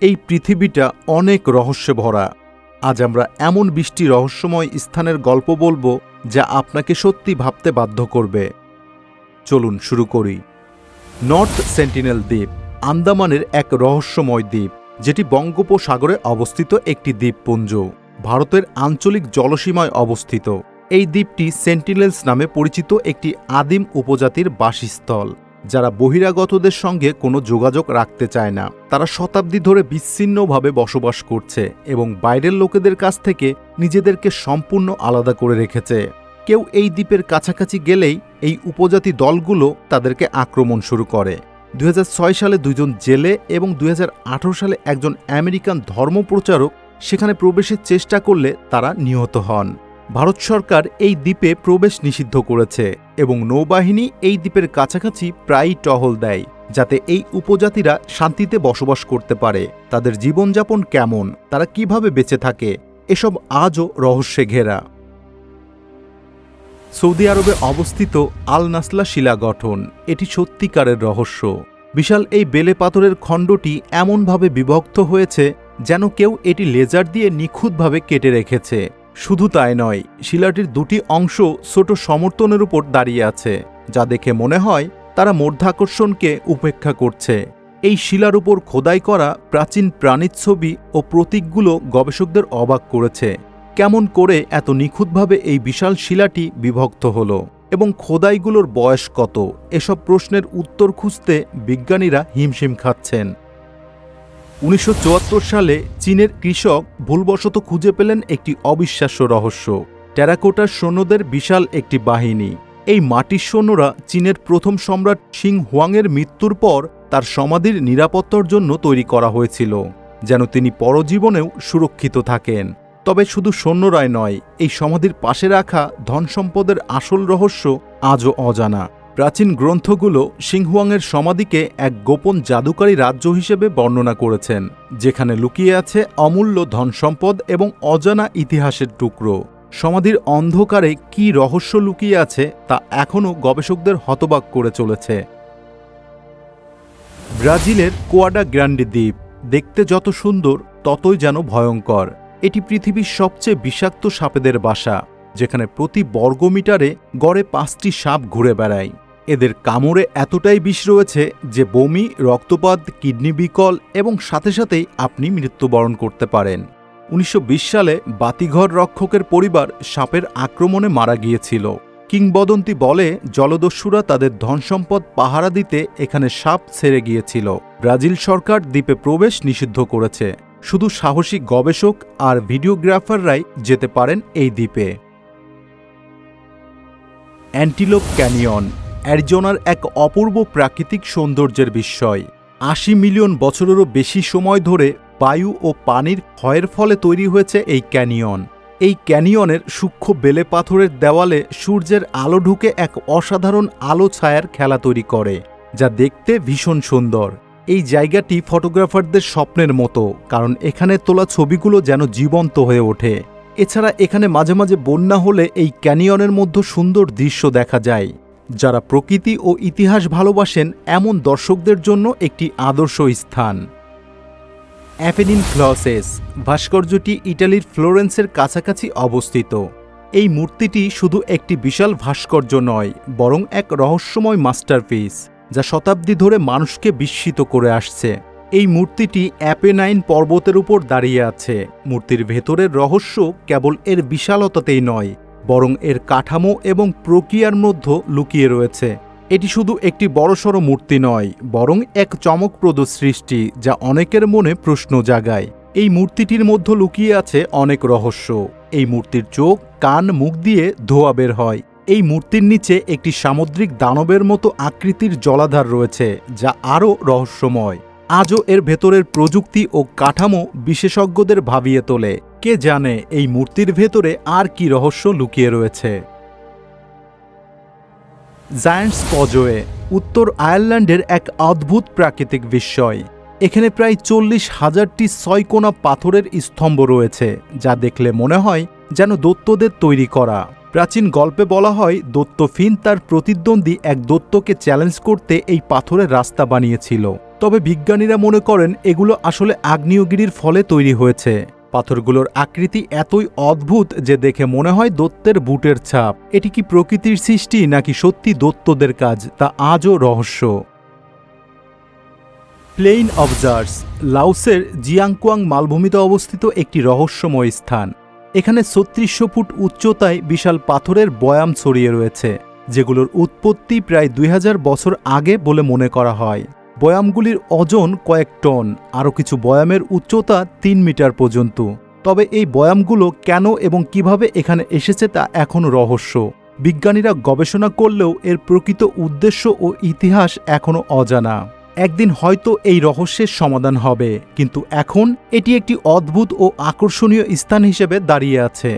এই পৃথিবীটা অনেক রহস্যে ভরা আজ আমরা এমন বৃষ্টি রহস্যময় স্থানের গল্প বলব যা আপনাকে সত্যি ভাবতে বাধ্য করবে। চলুন শুরু করি। নর্থ সেন্টিনেল দ্বীপ আন্দামানের এক রহস্যময় দ্বীপ, যেটি বঙ্গোপসাগরে অবস্থিত একটি দ্বীপপুঞ্জ, ভারতের আঞ্চলিক জলসীমায় অবস্থিত। এই দ্বীপটি সেন্টিনেলস নামে পরিচিত একটি আদিম উপজাতির বাসস্থল। যারা বহিরাগতদের সঙ্গে কোনো যোগাযোগ রাখতে চায় না, তারা শতাব্দী ধরে বিচ্ছিন্নভাবে বসবাস করছে এবং বাইরের লোকেদের কাছ থেকে নিজেদেরকে সম্পূর্ণ আলাদা করে রেখেছে। কেউ এই দ্বীপের কাছাকাছি গেলেই এই উপজাতি দলগুলো তাদেরকে আক্রমণ শুরু করে। দু হাজার ছয় সালে দুইজন জেলে এবং দু হাজার আঠেরো সালে একজন আমেরিকান ধর্মপ্রচারক সেখানে প্রবেশের চেষ্টা করলে তারা নিহত হন। ভারত সরকার এই দ্বীপে প্রবেশ নিষিদ্ধ করেছে এবং নৌবাহিনী এই দ্বীপের কাছাকাছি প্রায়ই টহল দেয়, যাতে এই উপজাতিরা শান্তিতে বসবাস করতে পারে। তাদের জীবনযাপন কেমন? তারা কীভাবে বেঁচে থাকে? এসব আজও রহস্যে ঘেরা। সৌদি আরবে অবস্থিত আল নাসলা শিলা গঠন, এটি সত্যিকারের রহস্য। বিশাল এই বেলে পাথরের খণ্ডটি এমনভাবে বিভক্ত হয়েছে যেন কেউ এটি লেজার দিয়ে নিখুঁতভাবে কেটে রেখেছে। শুধু তাই নয়, শিলাটির দুটি অংশ ছোট সমর্থনের উপর দাঁড়িয়ে আছে, যা দেখে মনে হয় তারা মধ্যাকর্ষণকে উপেক্ষা করছে। এই শিলার উপর খোদাই করা প্রাচীন প্রাণীর ছবি ও প্রতীকগুলো গবেষকদের অবাক করেছে, কেমন করে এত নিখুঁতভাবে এই বিশাল শিলাটি বিভক্ত হল এবং খোদাইগুলোর বয়স কত, এসব প্রশ্নের উত্তর খুঁজতে বিজ্ঞানীরা হিমশিম খাচ্ছেন। উনিশশো চুয়াত্তর সালে চীনের কৃষক ভুলবশত খুঁজে পেলেন একটি অবিশ্বাস্য রহস্য। টেরাকোটার সৈন্যদের বিশাল একটি বাহিনী। এই মাটির সৈন্যরা চীনের প্রথম সম্রাট সিং হুয়াংয়ের মৃত্যুর পর তার সমাধির নিরাপত্তার জন্য তৈরি করা হয়েছিল, যেন তিনি পরজীবনেও সুরক্ষিত থাকেন। তবে শুধু সৈন্যরাই নয়, এই সমাধির পাশে রাখা ধনসম্পদের আসল রহস্য আজও অজানা। প্রাচীন গ্রন্থগুলো সিংহুয়াংয়ের সমাধিকে এক গোপন জাদুকারী রাজ্য হিসেবে বর্ণনা করেছেন, যেখানে লুকিয়ে আছে অমূল্য ধনসম্পদ এবং অজানা ইতিহাসের টুকরো। সমাধির অন্ধকারে কি রহস্য লুকিয়ে আছে তা এখনও গবেষকদের হতবাক করে চলেছে। ব্রাজিলের কোয়াডা গ্র্যান্ডি দ্বীপ, দেখতে যত সুন্দর, ততই যেন ভয়ঙ্কর। এটি পৃথিবীর সবচেয়ে বিষাক্ত সাপেদের বাসা, যেখানে প্রতি বর্গমিটারে গড়ে পাঁচটি সাপ ঘুরে বেড়ায়। এদের কামড়ে এতটাই বিষ রয়েছে যে বমি, রক্তপাত, কিডনি বিকল এবং সাথে সাথেই আপনি মৃত্যুবরণ করতে পারেন। উনিশশো বিশ সালে বাতিঘর রক্ষকের পরিবার সাপের আক্রমণে মারা গিয়েছিল। কিংবদন্তি বলে জলদস্যুরা তাদের ধনসম্পদ পাহারা দিতে এখানে সাপ ছেড়ে গিয়েছিল। ব্রাজিল সরকার দ্বীপে প্রবেশ নিষিদ্ধ করেছে। শুধু সাহসী গবেষক আর ভিডিওগ্রাফাররাই যেতে পারেন এই দ্বীপে। অ্যান্টিলোপ ক্যানিয়ন অ্যারিজোনার এক অপূর্ব প্রাকৃতিক সৌন্দর্যের বিস্ময়। আশি মিলিয়ন বছরেরও বেশি সময় ধরে বায়ু ও পানির ক্ষয়ের ফলে তৈরি হয়েছে এই ক্যানিয়ন। এই ক্যানিয়নের সূক্ষ্ম বেলে পাথরের দেওয়ালে সূর্যের আলো ঢুকে এক অসাধারণ আলো ছায়ার খেলা তৈরি করে, যা দেখতে ভীষণ সুন্দর। এই জায়গাটি ফটোগ্রাফারদের স্বপ্নের মতো, কারণ এখানে তোলা ছবিগুলো যেন জীবন্ত হয়ে ওঠে। এছাড়া এখানে মাঝে মাঝে বন্যা হলে এই ক্যানিয়নের মধ্যে সুন্দর দৃশ্য দেখা যায়। যারা প্রকৃতি ও ইতিহাস ভালোবাসেন এমন দর্শকদের জন্য একটি আদর্শ স্থান। অ্যাপেনিন ফ্লসেস, ভাস্কর্যটি ইটালির ফ্লোরেন্সের কাছাকাছি অবস্থিত। এই মূর্তিটি শুধু একটি বিশাল ভাস্কর্য নয়, বরং এক রহস্যময় মাস্টারপিস, যা শতাব্দী ধরে মানুষকে বিস্মিত করে আসছে। এই মূর্তিটি অ্যাপেনাইন পর্বতের উপর দাঁড়িয়ে আছে। মূর্তির ভেতরের রহস্য কেবল এর বিশালতাতেই নয় বরং এর কাঠামো এবং প্রক্রিয়ার মধ্যে লুকিয়ে রয়েছে। এটি শুধু একটি বড়সড় মূর্তি নয়, বরং এক চমকপ্রদ সৃষ্টি যা অনেকের মনে প্রশ্ন জাগায়। এই মূর্তিটির মধ্যে লুকিয়ে আছে অনেক রহস্য। এই মূর্তির চোখ, কান, মুখ দিয়ে ধোয়া বের হয়। এই মূর্তির নিচে একটি সামুদ্রিক দানবের মতো আকৃতির জলাধার রয়েছে, যা আরও রহস্যময়। আজও এর ভেতরের প্রযুক্তি ও কাঠামো বিশেষজ্ঞদের ভাবিয়ে তোলে। কে জানে এই মূর্তির ভেতরে আর কি রহস্য লুকিয়ে রয়েছে। জায়ান্টস কজওয়ে উত্তর আয়ারল্যান্ডের এক অদ্ভুত প্রাকৃতিক বিস্ময়। এখানে প্রায় চল্লিশ হাজারটি ছয়কোনা পাথরের স্তম্ভ রয়েছে, যা দেখলে মনে হয় যেন দত্তদের তৈরি করা। প্রাচীন গল্পে বলা হয়, দত্ত ফিন তার প্রতিদ্বন্দ্বী এক দত্তকে চ্যালেঞ্জ করতে এই পাথরের রাস্তা বানিয়েছিল। তবে বিজ্ঞানীরা মনে করেন, এগুলো আসলে আগ্নেয়গিরির ফলে তৈরি হয়েছে। পাথরগুলোর আকৃতি এতই অদ্ভুত যে দেখে মনে হয় দত্তের বুটের ছাপ। এটি কি প্রকৃতির সৃষ্টি নাকি সত্যি দত্তদের কাজ, তা আজও রহস্য। প্লেইন অব জার্স লাওসের জিয়াংকুয়াং মালভূমিতে অবস্থিত একটি রহস্যময় স্থান। এখানে ছত্রিশশো ফুট উচ্চতায় বিশাল পাথরের বয়াম ছড়িয়ে রয়েছে, যেগুলোর উৎপত্তি প্রায় দুই হাজার বছর আগে বলে মনে করা হয়। বয়ামগুলির ওজন কয়েক টন, আরও কিছু বয়ামের উচ্চতা তিন মিটার পর্যন্ত। তবে এই বয়ামগুলো কেন এবং কীভাবে এখানে এসেছে তা এখনও রহস্য। বিজ্ঞানীরা গবেষণা করলেও এর প্রকৃত উদ্দেশ্য ও ইতিহাস এখনও অজানা। একদিন হয়তো এই রহস্যের সমাধান হবে, কিন্তু এখন এটি একটি অদ্ভুত ও আকর্ষণীয় স্থান হিসেবে দাঁড়িয়ে আছে।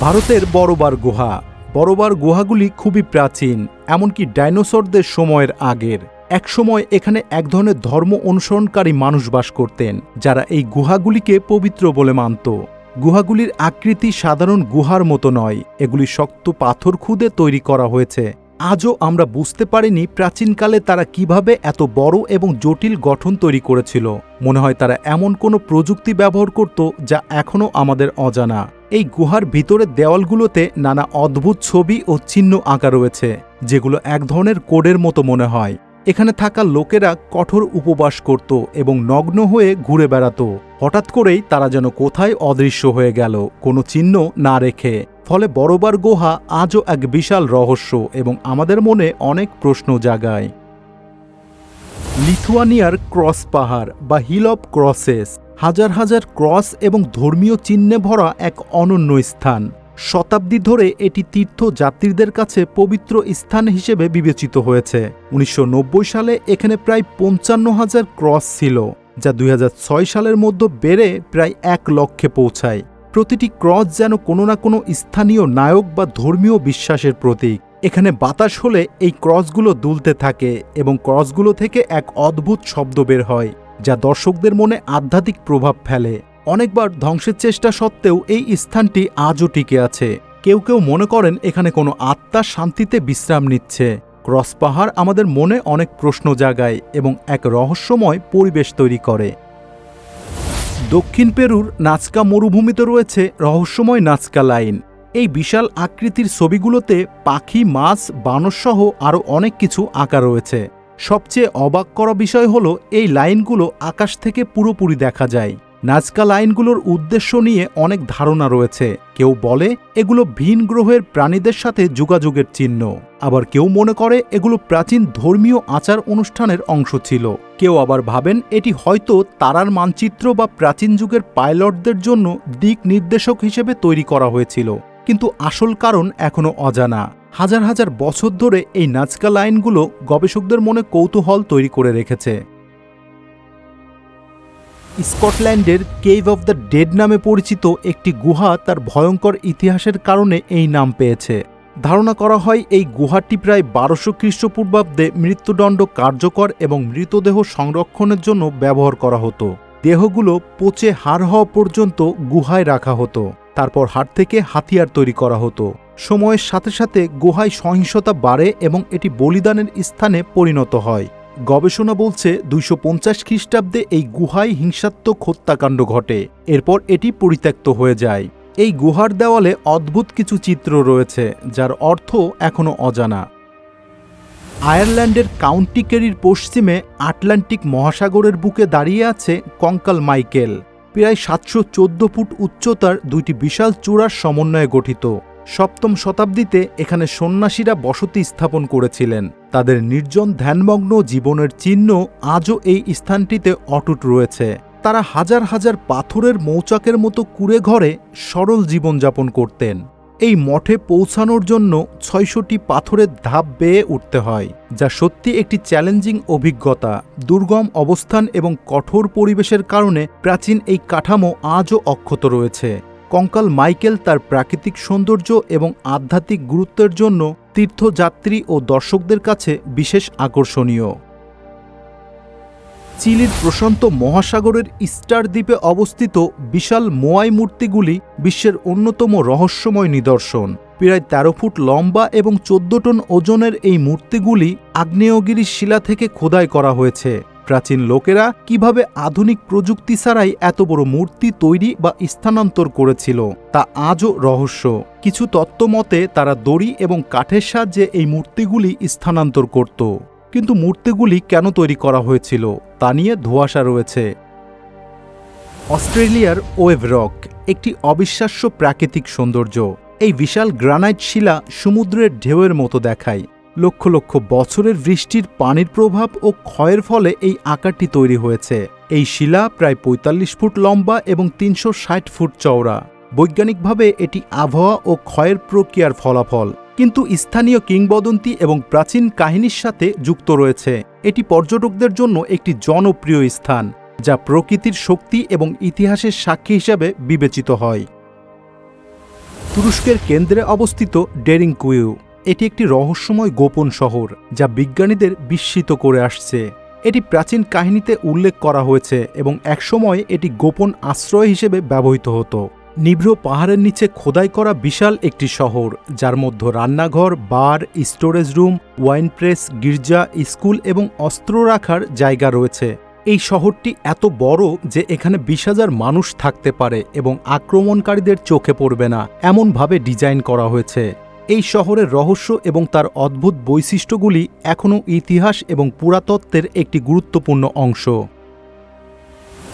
ভারতের বড়বার গুহা বড়বার গুহাগুলি খুবই প্রাচীন, এমনকি ডাইনোসরদের সময়ের আগের। একসময় এখানে এক ধরনের ধর্ম অনুসরণকারী মানুষ বাস করতেন, যারা এই গুহাগুলিকে পবিত্র বলে মানত। গুহাগুলির আকৃতি সাধারণ গুহার মতো নয়, এগুলি শক্ত পাথর খুদে তৈরি করা হয়েছে। আজও আমরা বুঝতে পারিনি প্রাচীনকালে তারা কীভাবে এত বড় এবং জটিল গঠন তৈরি করেছিল। মনে হয় তারা এমন কোনো প্রযুক্তি ব্যবহার করত যা এখনও আমাদের অজানা। এই গুহার ভিতরের দেওয়ালগুলোতে নানা অদ্ভুত ছবি ও চিহ্ন আঁকা রয়েছে, যেগুলো এক ধরনের কোডের মতো মনে হয়। এখানে থাকা লোকেরা কঠোর উপবাস করত এবং নগ্ন হয়ে ঘুরে বেড়াত। হঠাৎ করেই তারা যেন কোথায় অদৃশ্য হয়ে গেল, কোনো চিহ্ন না রেখে। ফলে বড়বার গুহা আজও এক বিশাল রহস্য এবং আমাদের মনে অনেক প্রশ্ন জাগায়। লিথুয়ানিয়ার ক্রস পাহাড় বা হিল অফ ক্রসেস হাজার হাজার ক্রস এবং ধর্মীয় চিহ্নে ভরা এক অনন্য স্থান। শতাব্দী ধরে এটি তীর্থযাত্রীদের কাছে পবিত্র স্থান হিসেবে বিবেচিত হয়েছে। উনিশশো নব্বই সালে এখানে প্রায় পঞ্চান্ন হাজার ক্রস ছিল, যা দু হাজার ছয় সালের মধ্যে বেড়ে প্রায় এক লক্ষে পৌঁছায়। প্রতিটি ক্রস যেন কোনো না কোনো স্থানীয় নায়ক বা ধর্মীয় বিশ্বাসের প্রতীক। এখানে বাতাস হলে এই ক্রসগুলো দুলতে থাকে এবং ক্রসগুলো থেকে এক অদ্ভুত শব্দ বের হয়, যা দর্শকদের মনে আধ্যাত্মিক প্রভাব ফেলে। অনেকবার ধ্বংসের চেষ্টা সত্ত্বেও এই স্থানটি আজও টিকে আছে। কেউ কেউ মনে করেন এখানে কোনো আত্মা শান্তিতে বিশ্রাম নিচ্ছে। ক্রস পাহাড় আমাদের মনে অনেক প্রশ্ন জাগায় এবং এক রহস্যময় পরিবেশ তৈরি করে। দক্ষিণ পেরুর নাচকা মরুভূমিতে রয়েছে রহস্যময় নাচকা লাইন। এই বিশাল আকৃতির ছবিগুলোতে পাখি, মাছ বানরসহ আরও অনেক কিছু আঁকা রয়েছে। সবচেয়ে অবাক করা বিষয় হল, এই লাইনগুলো আকাশ থেকে পুরোপুরি দেখা যায়। নাজকা লাইনগুলোর উদ্দেশ্য নিয়ে অনেক ধারণা রয়েছে। কেউ বলে এগুলো ভিন গ্রহের প্রাণীদের সাথে যোগাযোগের চিহ্ন। আবার কেউ মনে করে এগুলো প্রাচীন ধর্মীয় আচার অনুষ্ঠানের অংশ ছিল। কেউ আবার ভাবেন এটি হয়তো তারার মানচিত্র বা প্রাচীন যুগের পাইলটদের জন্য দিক নির্দেশক হিসেবে তৈরি করা হয়েছিল। কিন্তু আসল কারণ এখনও অজানা। হাজার হাজার বছর ধরে এই নাচকা লাইনগুলো গবেষকদের মনে কৌতূহল তৈরি করে রেখেছে। স্কটল্যান্ডের কেভ অব দ্য ডেড নামে পরিচিত একটি গুহা তার ভয়ঙ্কর ইতিহাসের কারণে এই নাম পেয়েছে। ধারণা করা হয় এই গুহাটি প্রায় বারোশো খ্রিস্টপূর্বাব্দে মৃত্যুদণ্ড কার্যকর এবং মৃতদেহ সংরক্ষণের জন্য ব্যবহার করা হতো। দেহগুলো পচে হাড় হওয়া পর্যন্ত গুহায় রাখা হতো। তারপর হাড় থেকে হাতিয়ার তৈরি করা হতো। সময়ের সাথে সাথে গুহায় সহিংসতা বাড়ে এবং এটি বলিদানের স্থানে পরিণত হয়। গবেষণা বলছে দুইশো পঞ্চাশ খ্রিস্টাব্দে এই গুহায় হিংসাত্মক হত্যাকাণ্ড ঘটে। এরপর এটি পরিত্যক্ত হয়ে যায়। এই গুহার দেওয়ালে অদ্ভুত কিছু চিত্র রয়েছে, যার অর্থ এখনও অজানা। আয়ারল্যান্ডের কাউন্টি কেরির পশ্চিমে আটলান্টিক মহাসাগরের বুকে দাঁড়িয়ে আছে কঙ্কাল মাইকেল। প্রায় সাতশো চোদ্দ ফুট উচ্চতার দুইটি বিশাল চূড়ার সমন্বয়ে গঠিত। সপ্তম শতাব্দীতে এখানে সন্ন্যাসীরা বসতি স্থাপন করেছিলেন। তাদের নির্জন ধ্যানমগ্ন জীবনের চিহ্ন আজও এই স্থানটিতে অটুট রয়েছে। তারা হাজার হাজার পাথরের মৌচাকের মতো কুড়ে ঘরে সরল জীবনযাপন করতেন। এই মঠে পৌঁছানোর জন্য ছয়শটি পাথরের ধাপ বেয়ে উঠতে হয়, যা সত্যি একটি চ্যালেঞ্জিং অভিজ্ঞতা। দুর্গম অবস্থান এবং কঠোর পরিবেশের কারণে প্রাচীন এই কাঠামো আজও অক্ষত রয়েছে। কঙ্কাল মাইকেল তার প্রাকৃতিক সৌন্দর্য এবং আধ্যাত্মিক গুরুত্বের জন্য তীর্থযাত্রী ও দর্শকদের কাছে বিশেষ আকর্ষণীয়। চিলির প্রশান্ত মহাসাগরের ইস্টার দ্বীপে অবস্থিত বিশাল মোয়াই মূর্তিগুলি বিশ্বের অন্যতম রহস্যময় নিদর্শন। প্রায় তেরো ফুট লম্বা এবং চোদ্দ টন ওজনের এই মূর্তিগুলি আগ্নেয়গিরি শিলা থেকে খোদাই করা হয়েছে। প্রাচীন লোকেরা কীভাবে আধুনিক প্রযুক্তি ছাড়াই এত বড় মূর্তি তৈরি বা স্থানান্তর করেছিল, তা আজও রহস্য। কিছু তত্ত্ব মতে, তারা দড়ি এবং কাঠের সাহায্যে এই মূর্তিগুলি স্থানান্তর করত। কিন্তু মূর্তিগুলি কেন তৈরি করা হয়েছিল, তা নিয়ে ধোঁয়াশা রয়েছে। অস্ট্রেলিয়ার ওয়েভ রক একটি অবিশ্বাস্য প্রাকৃতিক সৌন্দর্য। এই বিশাল গ্রানাইট শিলা সমুদ্রের ঢেউয়ের মতো দেখায়। লক্ষ লক্ষ বছরের বৃষ্টির পানির প্রভাব ও ক্ষয়ের ফলে এই আকারটি তৈরি হয়েছে। এই শিলা প্রায় ৪৫ ফুট লম্বা এবং তিনশো ষাট ফুট চওড়া। বৈজ্ঞানিকভাবে এটি আবহাওয়া ও ক্ষয়ের প্রক্রিয়ার ফলাফল। কিন্তু স্থানীয় কিংবদন্তি এবং প্রাচীন কাহিনীর সাথে যুক্ত রয়েছে। এটি পর্যটকদের জন্য একটি জনপ্রিয় স্থান, যা প্রকৃতির শক্তি এবং ইতিহাসের সাক্ষী হিসাবে বিবেচিত হয়। তুরস্কের কেন্দ্রে অবস্থিত ডেরিং কুইউ এটি একটি রহস্যময় গোপন শহর যা বিজ্ঞানীদের বিস্মিত করে আসছে। এটি প্রাচীন কাহিনীতে উল্লেখ করা হয়েছে এবং একসময় এটি গোপন আশ্রয় হিসেবে ব্যবহৃত হতো। নিভ্র পাহাড়ের নিচে খোদাই করা বিশাল একটি শহর, যার মধ্যে রান্নাঘর, bar, storage room, wine press, গির্জা, স্কুল এবং অস্ত্র রাখার জায়গা রয়েছে। এই শহরটি এত বড় যে এখানে বিশ হাজার মানুষ থাকতে পারে এবং আক্রমণকারীদের চোখে পড়বে না, এমনভাবে ডিজাইন করা হয়েছে। এই শহরের রহস্য এবং তার অদ্ভুত বৈশিষ্ট্যগুলি এখনও ইতিহাস এবং পুরাতত্ত্বের একটি গুরুত্বপূর্ণ অংশ।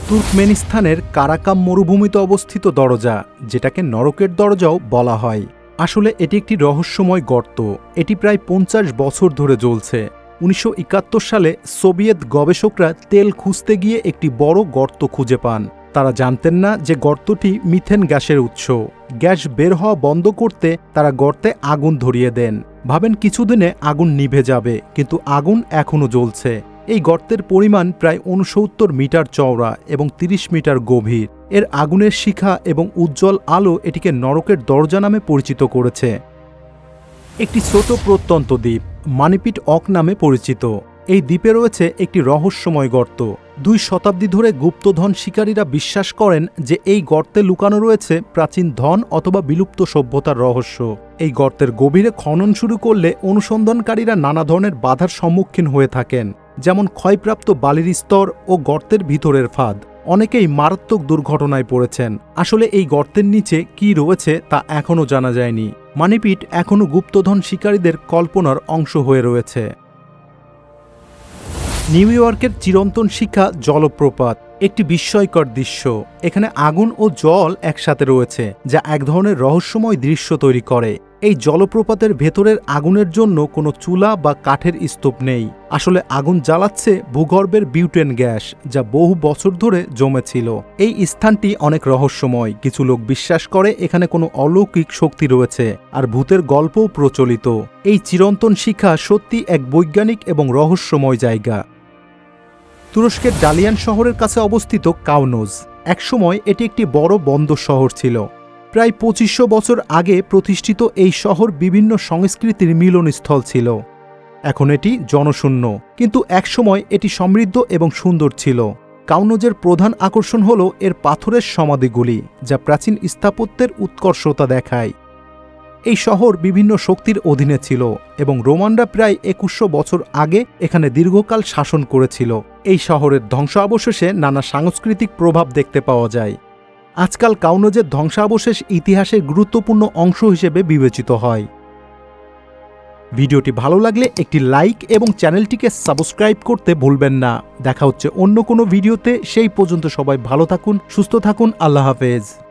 তুর্কমেনিস্তানের কারাকাম মরুভূমিতে অবস্থিত দরজা, যেটাকে নরকের দরজাও বলা হয়। আসলে এটি একটি রহস্যময় গর্ত। এটি প্রায় পঞ্চাশ বছর ধরে জ্বলছে। উনিশশো একাত্তর সালে সোভিয়েত গবেষকরা তেল খুঁজতে গিয়ে একটি বড় গর্ত খুঁজে পান। তারা জানতেন না যে গর্তটি মিথেন গ্যাসের উৎস। গ্যাস বের হওয়া বন্ধ করতে তারা গর্তে আগুন ধরিয়ে দেন। ভাবেন কিছুদিনে আগুন নিভে যাবে, কিন্তু আগুন এখনও জ্বলছে। এই গর্তের পরিমাণ প্রায় উনসত্তর মিটার চওড়া এবং ৩০ মিটার গভীর। এর আগুনের শিখা এবং উজ্জ্বল আলো এটিকে নরকের দরজা নামে পরিচিত করেছে। একটি ছোট প্রত্যন্ত দ্বীপ, মানিপিট অক নামে পরিচিত। এই দ্বীপে রয়েছে একটি রহস্যময় গর্ত। দুই শতাব্দী ধরে গুপ্তধন শিকারীরা বিশ্বাস করেন যে এই গর্তে লুকানো রয়েছে প্রাচীন ধন অথবা বিলুপ্ত সভ্যতার রহস্য। এই গর্তের গভীরে খনন শুরু করলে অনুসন্ধানকারীরা নানা ধরনের বাধার সম্মুখীন হয়ে থাকেন, যেমন ক্ষয়প্রাপ্ত বালির স্তর ও গর্তের ভিতরের ফাঁদ। অনেকেই মারাত্মক দুর্ঘটনায় পড়েছেন। আসলে এই গর্তের নিচে কি রয়েছে তা এখনও জানা যায়নি। মানিপিট এখনও গুপ্তধন শিকারীদের কল্পনার অংশ হয়ে রয়েছে। নিউ ইয়র্কের চিরন্তন শিখা জলপ্রপাত, একটি বিস্ময়কর দৃশ্য। এখানে আগুন ও জল একসাথে রয়েছে, যা এক ধরনের রহস্যময় দৃশ্য তৈরি করে। এই জলপ্রপাতের ভেতরের আগুনের জন্য কোনো চুলা বা কাঠের স্তূপ নেই। আসলে আগুন জ্বালাচ্ছে ভূগর্ভের বিউটেন গ্যাস, যা বহু বছর ধরে জমেছিল। এই স্থানটি অনেক রহস্যময়। কিছু লোক বিশ্বাস করে এখানে কোনো অলৌকিক শক্তি রয়েছে, আর ভূতের গল্পও প্রচলিত। এই চিরন্তন শিখা সত্যি এক বৈজ্ঞানিক এবং রহস্যময় জায়গা। তুরস্কের ডালিয়ান শহরের কাছে অবস্থিত কাউনোজ। একসময় এটি একটি বড় বন্দর শহর ছিল। প্রায় পঁচিশশো বছর আগে প্রতিষ্ঠিত এই শহর বিভিন্ন সংস্কৃতির মিলনস্থল ছিল। এখন এটি জনশূন্য। কিন্তু একসময় এটি সমৃদ্ধ এবং সুন্দর ছিল। কাউনোজের প্রধান আকর্ষণ হল এর পাথরের সমাধিগুলি, যা প্রাচীন স্থাপত্যের উৎকর্ষতা দেখায়। এই শহর বিভিন্ন শক্তির অধীনে ছিল এবং রোমানরা প্রায় একুশশো বছর আগে এখানে দীর্ঘকাল শাসন করেছিল। এই শহরের ধ্বংসাবশেষে নানা সাংস্কৃতিক প্রভাব দেখতে পাওয়া যায়। আজকাল কাউনজের ধ্বংসাবশেষ ইতিহাসের গুরুত্বপূর্ণ অংশ হিসেবে বিবেচিত হয়। ভিডিওটি ভালো লাগলে একটি লাইক এবং চ্যানেলটিকে সাবস্ক্রাইব করতে ভুলবেন না। দেখা হচ্ছে অন্য কোনো ভিডিওতে। সেই পর্যন্ত সবাই ভালো থাকুন, সুস্থ থাকুন। আল্লাহ হাফেজ।